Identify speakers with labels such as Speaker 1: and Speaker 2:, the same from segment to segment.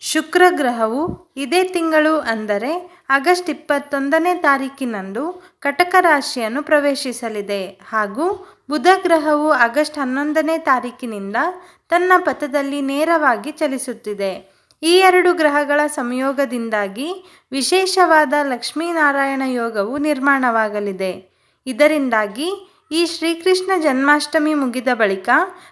Speaker 1: ಶುಕ್ರ ಗ್ರಹವು ಇದೇ ತಿಂಗಳು ಅಂದರೆ ಆಗಸ್ಟ್ ಇಪ್ಪತ್ತೊಂದನೇ ತಾರೀಕಿನಂದು ಕಟಕ ರಾಶಿಯನ್ನು ಪ್ರವೇಶಿಸಲಿದೆ ಹಾಗೂ ಬುಧ ಗ್ರಹವು ಆಗಸ್ಟ್ ಹನ್ನೊಂದನೇ ತಾರೀಕಿನಿಂದ ತನ್ನ ಪಥದಲ್ಲಿ ನೇರವಾಗಿ ಚಲಿಸುತ್ತಿದೆ. ಈ ಎರಡು ಗ್ರಹಗಳ ಸಂಯೋಗದಿಂದಾಗಿ ವಿಶೇಷವಾದ ಲಕ್ಷ್ಮೀನಾರಾಯಣ ಯೋಗವು ನಿರ್ಮಾಣವಾಗಲಿದೆ. ಇದರಿಂದಾಗಿ ಈ ಶ್ರೀಕೃಷ್ಣ ಜನ್ಮಾಷ್ಟಮಿ ಮುಗಿದ ಬಳಿಕ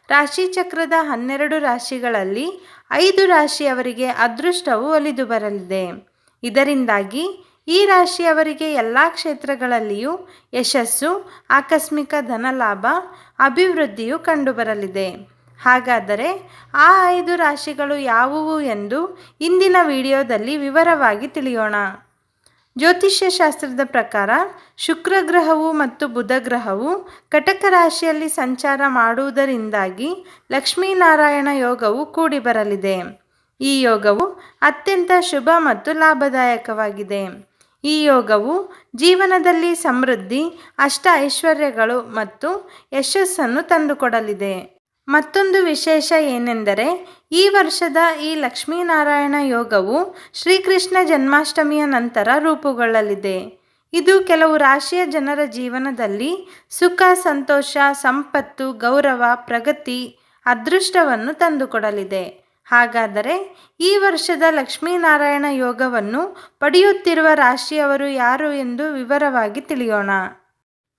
Speaker 1: ರಾಶಿಚಕ್ರದ ಹನ್ನೆರಡು ರಾಶಿಗಳಲ್ಲಿ ಐದು ರಾಶಿಯವರಿಗೆ ಅದೃಷ್ಟವು ಒಲಿದು ಬರಲಿದೆ. ಇದರಿಂದಾಗಿ ಈ ರಾಶಿಯವರಿಗೆ ಎಲ್ಲ ಕ್ಷೇತ್ರಗಳಲ್ಲಿಯೂ ಯಶಸ್ಸು, ಆಕಸ್ಮಿಕ ಧನಲಾಭ, ಅಭಿವೃದ್ಧಿಯು ಕಂಡುಬರಲಿದೆ. ಹಾಗಾದರೆ ಆ ಐದು ರಾಶಿಗಳು ಯಾವುವು ಎಂದು ಇಂದಿನ ವಿಡಿಯೋದಲ್ಲಿ ವಿವರವಾಗಿ ತಿಳಿಯೋಣ. ಜ್ಯೋತಿಷ್ಯ ಶಾಸ್ತ್ರದ ಪ್ರಕಾರ ಶುಕ್ರ ಗ್ರಹವು ಮತ್ತು ಬುಧ ಗ್ರಹವು ಕಟಕ ರಾಶಿಯಲ್ಲಿ ಸಂಚಾರ ಮಾಡುವುದರಿಂದಾಗಿ ಲಕ್ಷ್ಮೀನಾರಾಯಣ ಯೋಗವು ಕೂಡಿ ಬರಲಿದೆ ಈ ಯೋಗವು ಅತ್ಯಂತ ಶುಭ ಮತ್ತು ಲಾಭದಾಯಕವಾಗಿದೆ. ಈ ಯೋಗವು ಜೀವನದಲ್ಲಿ ಸಮೃದ್ಧಿ, ಅಷ್ಟ ಐಶ್ವರ್ಯಗಳು ಮತ್ತು ಯಶಸ್ಸನ್ನು ತಂದುಕೊಡಲಿದೆ. ಮತ್ತೊಂದು ವಿಶೇಷ ಏನೆಂದರೆ ಈ ವರ್ಷದ ಈ ಲಕ್ಷ್ಮೀನಾರಾಯಣ ಯೋಗವು ಶ್ರೀಕೃಷ್ಣ ಜನ್ಮಾಷ್ಟಮಿಯ ನಂತರ ರೂಪುಗೊಳ್ಳಲಿದೆ. ಇದು ಕೆಲವು ರಾಶಿಯ ಜನರ ಜೀವನದಲ್ಲಿ ಸುಖ, ಸಂತೋಷ, ಸಂಪತ್ತು, ಗೌರವ, ಪ್ರಗತಿ, ಅದೃಷ್ಟವನ್ನು ತಂದುಕೊಡಲಿದೆ. ಹಾಗಾದರೆ ಈ ವರ್ಷದ ಲಕ್ಷ್ಮೀನಾರಾಯಣ ಯೋಗವನ್ನು ಪಡೆಯುತ್ತಿರುವ ರಾಶಿಯವರು ಯಾರು ಎಂದು ವಿವರವಾಗಿ ತಿಳಿಯೋಣ.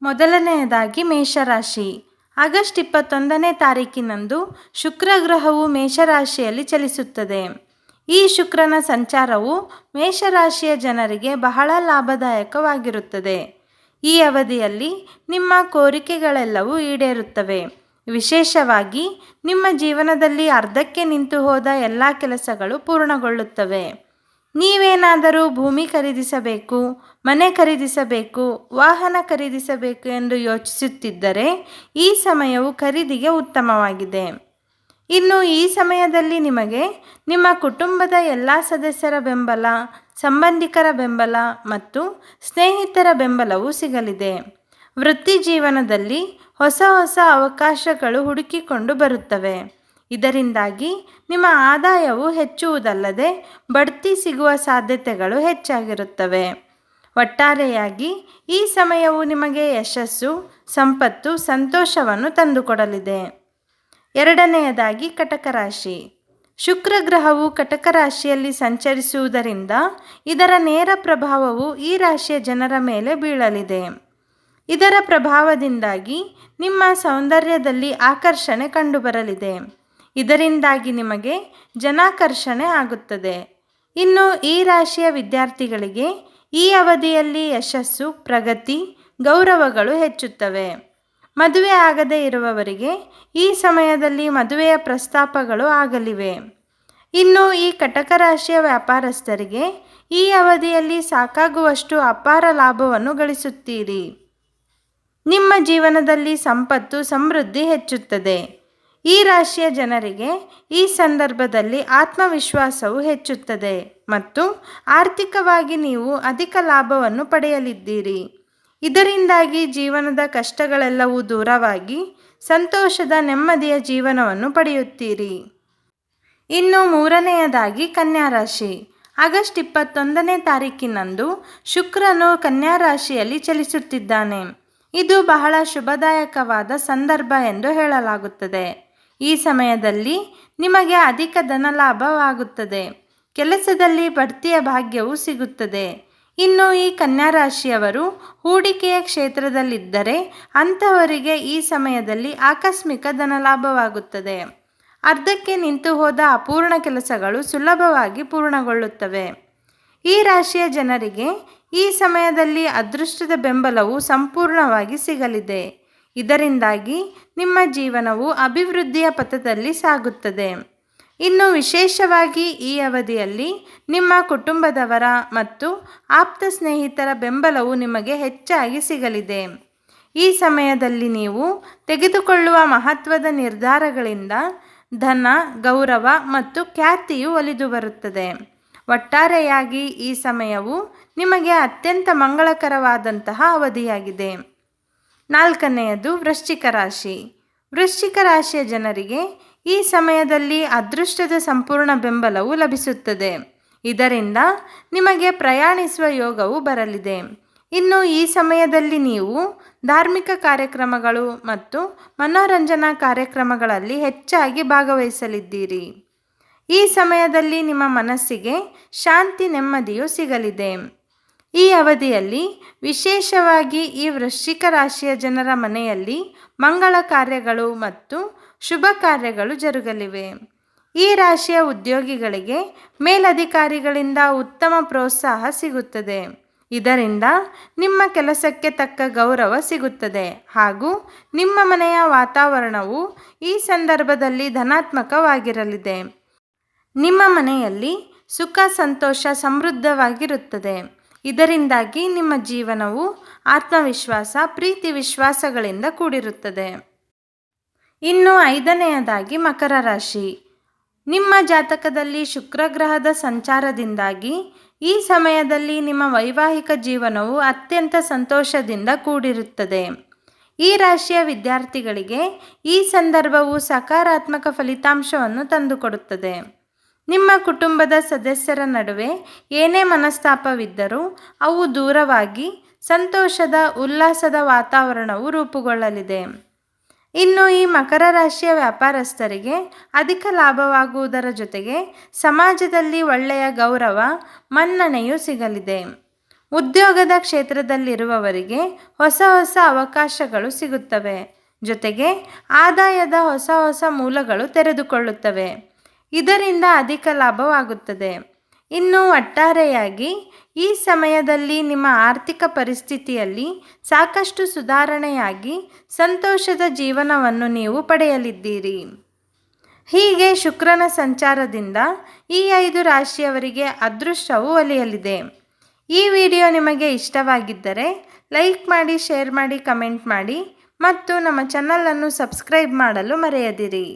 Speaker 1: ಮೊದಲನೆಯದಾಗಿ ಮೇಷರಾಶಿ. ಆಗಸ್ಟ್ ಇಪ್ಪತ್ತೊಂದನೇ ತಾರೀಕಿನಂದು ಶುಕ್ರ ಗ್ರಹವು ಮೇಷರಾಶಿಯಲ್ಲಿ ಚಲಿಸುತ್ತದೆ. ಈ ಶುಕ್ರನ ಸಂಚಾರವು ಮೇಷರಾಶಿಯ ಜನರಿಗೆ ಬಹಳ ಲಾಭದಾಯಕವಾಗಿರುತ್ತದೆ. ಈ ಅವಧಿಯಲ್ಲಿ ನಿಮ್ಮ ಕೋರಿಕೆಗಳೆಲ್ಲವೂ ಈಡೇರುತ್ತವೆ. ವಿಶೇಷವಾಗಿ ನಿಮ್ಮ ಜೀವನದಲ್ಲಿ ಅರ್ಧಕ್ಕೆ ನಿಂತು ಹೋದ ಎಲ್ಲ ಕೆಲಸಗಳು ಪೂರ್ಣಗೊಳ್ಳುತ್ತವೆ. ನೀವೇನಾದರೂ ಭೂಮಿ ಖರೀದಿಸಬೇಕು, ಮನೆ ಖರೀದಿಸಬೇಕು, ವಾಹನ ಖರೀದಿಸಬೇಕು ಎಂದು ಯೋಚಿಸುತ್ತಿದ್ದರೆ ಈ ಸಮಯವು ಖರೀದಿಗೆ ಉತ್ತಮವಾಗಿದೆ. ಇನ್ನು ಈ ಸಮಯದಲ್ಲಿ ನಿಮಗೆ ನಿಮ್ಮ ಕುಟುಂಬದ ಎಲ್ಲ ಸದಸ್ಯರ ಬೆಂಬಲ, ಸಂಬಂಧಿಕರ ಬೆಂಬಲ ಮತ್ತು ಸ್ನೇಹಿತರ ಬೆಂಬಲವೂ ಸಿಗಲಿದೆ. ವೃತ್ತಿ ಜೀವನದಲ್ಲಿ ಹೊಸ ಹೊಸ ಅವಕಾಶಗಳು ಹುಡುಕಿಕೊಂಡು ಬರುತ್ತವೆ. ಇದರಿಂದಾಗಿ ನಿಮ್ಮ ಆದಾಯವು ಹೆಚ್ಚುವುದಲ್ಲದೆ ಬಡ್ತಿ ಸಿಗುವ ಸಾಧ್ಯತೆಗಳು ಹೆಚ್ಚಾಗಿರುತ್ತವೆ. ಒಟ್ಟಾರೆಯಾಗಿ ಈ ಸಮಯವು ನಿಮಗೆ ಯಶಸ್ಸು, ಸಂಪತ್ತು, ಸಂತೋಷವನ್ನು ತಂದುಕೊಡಲಿದೆ. ಎರಡನೆಯದಾಗಿ ಕಟಕ ರಾಶಿ ಶುಕ್ರ ಗ್ರಹವು ಕಟಕ ರಾಶಿಯಲ್ಲಿ ಸಂಚರಿಸುವುದರಿಂದ ಇದರ ನೇರ ಪ್ರಭಾವವು ಈ ರಾಶಿಯ ಜನರ ಮೇಲೆ ಬೀಳಲಿದೆ. ಇದರ ಪ್ರಭಾವದಿಂದಾಗಿ ನಿಮ್ಮ ಸೌಂದರ್ಯದಲ್ಲಿ ಆಕರ್ಷಣೆ ಕಂಡುಬರಲಿದೆ. ಇದರಿಂದಾಗಿ ನಿಮಗೆ ಜನಾಕರ್ಷಣೆ ಆಗುತ್ತದೆ. ಇನ್ನು ಈ ರಾಶಿಯ ವಿದ್ಯಾರ್ಥಿಗಳಿಗೆ ಈ ಅವಧಿಯಲ್ಲಿ ಯಶಸ್ಸು, ಪ್ರಗತಿ, ಗೌರವಗಳು ಹೆಚ್ಚುತ್ತವೆ. ಮದುವೆ ಆಗದೇ ಇರುವವರಿಗೆ ಈ ಸಮಯದಲ್ಲಿ ಮದುವೆಯ ಪ್ರಸ್ತಾಪಗಳು ಆಗಲಿವೆ. ಇನ್ನು ಈ ಕಟಕ ರಾಶಿಯ ವ್ಯಾಪಾರಸ್ಥರಿಗೆ ಈ ಅವಧಿಯಲ್ಲಿ ಸಾಕಾಗುವಷ್ಟು ಅಪಾರ ಲಾಭವನ್ನು ಗಳಿಸುತ್ತೀರಿ. ನಿಮ್ಮ ಜೀವನದಲ್ಲಿ ಸಂಪತ್ತು, ಸಮೃದ್ಧಿ ಹೆಚ್ಚುತ್ತದೆ. ಈ ರಾಶಿಯ ಜನರಿಗೆ ಈ ಸಂದರ್ಭದಲ್ಲಿ ಆತ್ಮವಿಶ್ವಾಸವು ಹೆಚ್ಚುತ್ತದೆ ಮತ್ತು ಆರ್ಥಿಕವಾಗಿ ನೀವು ಅಧಿಕ ಲಾಭವನ್ನು ಪಡೆಯಲಿದ್ದೀರಿ. ಇದರಿಂದಾಗಿ ಜೀವನದ ಕಷ್ಟಗಳೆಲ್ಲವೂ ದೂರವಾಗಿ ಸಂತೋಷದ ನೆಮ್ಮದಿಯ ಜೀವನವನ್ನು ಪಡೆಯುತ್ತೀರಿ. ಇನ್ನು ಮೂರನೆಯದಾಗಿ ಕನ್ಯಾ ರಾಶಿ. ಆಗಸ್ಟ್ ಇಪ್ಪತ್ತೊಂದನೇ ತಾರೀಕಿನಂದು ಶುಕ್ರನು ಕನ್ಯಾ ರಾಶಿಯಲ್ಲಿ ಚಲಿಸುತ್ತಿದ್ದಾನೆ. ಇದು ಬಹಳ ಶುಭದಾಯಕವಾದ ಸಂದರ್ಭ ಎಂದು ಹೇಳಲಾಗುತ್ತದೆ. ಈ ಸಮಯದಲ್ಲಿ ನಿಮಗೆ ಅಧಿಕ ಧನಲಾಭವಾಗುತ್ತದೆ. ಕೆಲಸದಲ್ಲಿ ಬಡ್ತಿಯ ಭಾಗ್ಯವು ಸಿಗುತ್ತದೆ. ಇನ್ನು ಈ ಕನ್ಯಾ ರಾಶಿಯವರು ಹೂಡಿಕೆಯ ಕ್ಷೇತ್ರದಲ್ಲಿದ್ದರೆ ಅಂಥವರಿಗೆ ಈ ಸಮಯದಲ್ಲಿ ಆಕಸ್ಮಿಕ ಧನಲಾಭವಾಗುತ್ತದೆ. ಅರ್ಧಕ್ಕೆ ನಿಂತು ಹೋದ ಅಪೂರ್ಣ ಕೆಲಸಗಳು ಸುಲಭವಾಗಿ ಪೂರ್ಣಗೊಳ್ಳುತ್ತವೆ. ಈ ರಾಶಿಯ ಜನರಿಗೆ ಈ ಸಮಯದಲ್ಲಿ ಅದೃಷ್ಟದ ಬೆಂಬಲವು ಸಂಪೂರ್ಣವಾಗಿ ಸಿಗಲಿದೆ. ಇದರಿಂದಾಗಿ ನಿಮ್ಮ ಜೀವನವು ಅಭಿವೃದ್ಧಿಯ ಪಥದಲ್ಲಿ ಸಾಗುತ್ತದೆ. ಇನ್ನು ವಿಶೇಷವಾಗಿ ಈ ಅವಧಿಯಲ್ಲಿ ನಿಮ್ಮ ಕುಟುಂಬದವರ ಮತ್ತು ಆಪ್ತ ಸ್ನೇಹಿತರ ಬೆಂಬಲವು ನಿಮಗೆ ಹೆಚ್ಚಾಗಿ ಸಿಗಲಿದೆ. ಈ ಸಮಯದಲ್ಲಿ ನೀವು ತೆಗೆದುಕೊಳ್ಳುವ ಮಹತ್ವದ ನಿರ್ಧಾರಗಳಿಂದ ಧನ, ಗೌರವ ಮತ್ತು ಖ್ಯಾತಿಯು ಒಲಿದು ಬರುತ್ತದೆ. ಒಟ್ಟಾರೆಯಾಗಿ ಈ ಸಮಯವು ನಿಮಗೆ ಅತ್ಯಂತ ಮಂಗಳಕರವಾದಂತಹ ಅವಧಿಯಾಗಿದೆ. ನಾಲ್ಕನೆಯದು ವೃಶ್ಚಿಕ ರಾಶಿ. ವೃಶ್ಚಿಕ ರಾಶಿಯ ಜನರಿಗೆ ಈ ಸಮಯದಲ್ಲಿ ಅದೃಷ್ಟದ ಸಂಪೂರ್ಣ ಬೆಂಬಲವು ಲಭಿಸುತ್ತದೆ. ಇದರಿಂದ ನಿಮಗೆ ಪ್ರಯಾಣಿಸುವ ಯೋಗವು ಬರಲಿದೆ. ಇನ್ನು ಈ ಸಮಯದಲ್ಲಿ ನೀವು ಧಾರ್ಮಿಕ ಕಾರ್ಯಕ್ರಮಗಳು ಮತ್ತು ಮನೋರಂಜನಾ ಕಾರ್ಯಕ್ರಮಗಳಲ್ಲಿ ಹೆಚ್ಚಾಗಿ ಭಾಗವಹಿಸಲಿದ್ದೀರಿ. ಈ ಸಮಯದಲ್ಲಿ ನಿಮ್ಮ ಮನಸ್ಸಿಗೆ ಶಾಂತಿ ನೆಮ್ಮದಿಯು ಸಿಗಲಿದೆ. ಈ ಅವಧಿಯಲ್ಲಿ ವಿಶೇಷವಾಗಿ ಈ ವೃಶ್ಚಿಕ ರಾಶಿಯ ಜನರ ಮನೆಯಲ್ಲಿ ಮಂಗಳ ಕಾರ್ಯಗಳು ಮತ್ತು ಶುಭ ಕಾರ್ಯಗಳು ಜರುಗಲಿವೆ. ಈ ರಾಶಿಯ ಉದ್ಯೋಗಿಗಳಿಗೆ ಮೇಲಧಿಕಾರಿಗಳಿಂದ ಉತ್ತಮ ಪ್ರೋತ್ಸಾಹ ಸಿಗುತ್ತದೆ. ಇದರಿಂದ ನಿಮ್ಮ ಕೆಲಸಕ್ಕೆ ತಕ್ಕ ಗೌರವ ಸಿಗುತ್ತದೆ ಹಾಗೂ ನಿಮ್ಮ ಮನೆಯ ವಾತಾವರಣವು ಈ ಸಂದರ್ಭದಲ್ಲಿ ಧನಾತ್ಮಕವಾಗಿರಲಿದೆ. ನಿಮ್ಮ ಮನೆಯಲ್ಲಿ ಸುಖ, ಸಂತೋಷ ಸಮೃದ್ಧವಾಗಿರುತ್ತದೆ. ಇದರಿಂದಾಗಿ ನಿಮ್ಮ ಜೀವನವು ಆತ್ಮವಿಶ್ವಾಸ, ಪ್ರೀತಿ ವಿಶ್ವಾಸಗಳಿಂದ ಕೂಡಿರುತ್ತದೆ. ಇನ್ನು ಐದನೆಯದಾಗಿ ಮಕರ ರಾಶಿ. ನಿಮ್ಮ ಜಾತಕದಲ್ಲಿ ಶುಕ್ರ ಗ್ರಹದ ಸಂಚಾರದಿಂದಾಗಿ ಈ ಸಮಯದಲ್ಲಿ ನಿಮ್ಮ ವೈವಾಹಿಕ ಜೀವನವು ಅತ್ಯಂತ ಸಂತೋಷದಿಂದ ಕೂಡಿರುತ್ತದೆ. ಈ ರಾಶಿಯ ವಿದ್ಯಾರ್ಥಿಗಳಿಗೆ ಈ ಸಂದರ್ಭವು ಸಕಾರಾತ್ಮಕ ಫಲಿತಾಂಶವನ್ನು ತಂದುಕೊಡುತ್ತದೆ. ನಿಮ್ಮ ಕುಟುಂಬದ ಸದಸ್ಯರ ನಡುವೆ ಏನೇ ಮನಸ್ತಾಪವಿದ್ದರೂ ಅವು ದೂರವಾಗಿ ಸಂತೋಷದ, ಉಲ್ಲಾಸದ ವಾತಾವರಣವು ರೂಪುಗೊಳ್ಳಲಿದೆ. ಇನ್ನು ಈ ಮಕರ ರಾಶಿಯ ವ್ಯಾಪಾರಸ್ಥರಿಗೆ ಅಧಿಕ ಲಾಭವಾಗುವುದರ ಜೊತೆಗೆ ಸಮಾಜದಲ್ಲಿ ಒಳ್ಳೆಯ ಗೌರವ, ಮನ್ನಣೆಯೂ ಸಿಗಲಿದೆ. ಉದ್ಯೋಗದ ಕ್ಷೇತ್ರದಲ್ಲಿರುವವರಿಗೆ ಹೊಸ ಹೊಸ ಅವಕಾಶಗಳು ಸಿಗುತ್ತವೆ. ಜೊತೆಗೆ ಆದಾಯದ ಹೊಸ ಹೊಸ ಮೂಲಗಳು ತೆರೆದುಕೊಳ್ಳುತ್ತವೆ. ಇದರಿಂದ ಅಧಿಕ ಲಾಭವಾಗುತ್ತದೆ. ಇನ್ನು ಒಟ್ಟಾರೆಯಾಗಿ, ಈ ಸಮಯದಲ್ಲಿ ನಿಮ್ಮ ಆರ್ಥಿಕ ಪರಿಸ್ಥಿತಿಯಲ್ಲಿ ಸಾಕಷ್ಟು ಸುಧಾರಣೆಯಾಗಿ ಸಂತೋಷದ ಜೀವನವನ್ನು ನೀವು ಪಡೆಯಲಿದ್ದೀರಿ. ಹೀಗೆ ಶುಕ್ರನ ಸಂಚಾರದಿಂದ ಈ ಐದು ರಾಶಿಯವರಿಗೆ ಅದೃಷ್ಟವು ಒಲಿಯಲಿದೆ. ಈ ವಿಡಿಯೋ ನಿಮಗೆ ಇಷ್ಟವಾಗಿದ್ದರೆ ಲೈಕ್ ಮಾಡಿ, ಶೇರ್ ಮಾಡಿ, ಕಮೆಂಟ್ ಮಾಡಿ ಮತ್ತು ನಮ್ಮ ಚಾನಲನ್ನು ಸಬ್ಸ್ಕ್ರೈಬ್ ಮಾಡಲು ಮರೆಯದಿರಿ.